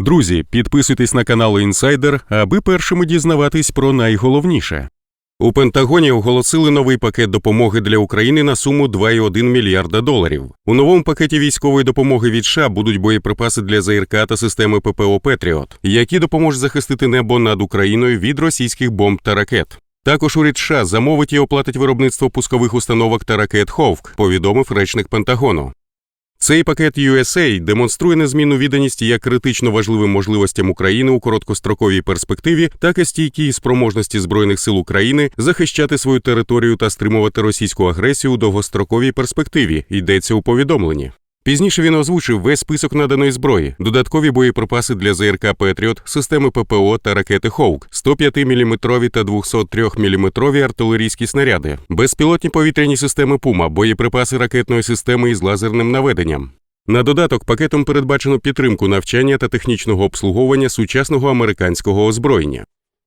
Друзі, підписуйтесь на канал Інсайдер, аби першими дізнаватись про найголовніше. У Пентагоні оголосили новий пакет допомоги для України на суму 2,1 мільярда доларів. У новому пакеті військової допомоги від США будуть боєприпаси для ЗРК та системи ППО Петріот, які допоможуть захистити небо над Україною від російських бомб та ракет. Також уряд США замовить і оплатить виробництво пускових установок та ракет Ховк, повідомив речник Пентагону. Цей пакет USA демонструє незмінну відданість як критично важливим можливостям України у короткостроковій перспективі, так і стійкій спроможності збройних сил України захищати свою територію та стримувати російську агресію у довгостроковій перспективі. Йдеться у повідомленні. Пізніше він озвучив весь список наданої зброї, додаткові боєприпаси для ЗРК Петріот, системи ППО та ракети Хоук, 105-мм та 203-мм артилерійські снаряди, безпілотні повітряні системи Пума, боєприпаси ракетної системи із лазерним наведенням. На додаток пакетом передбачено підтримку навчання та технічного обслуговування сучасного американського озброєння.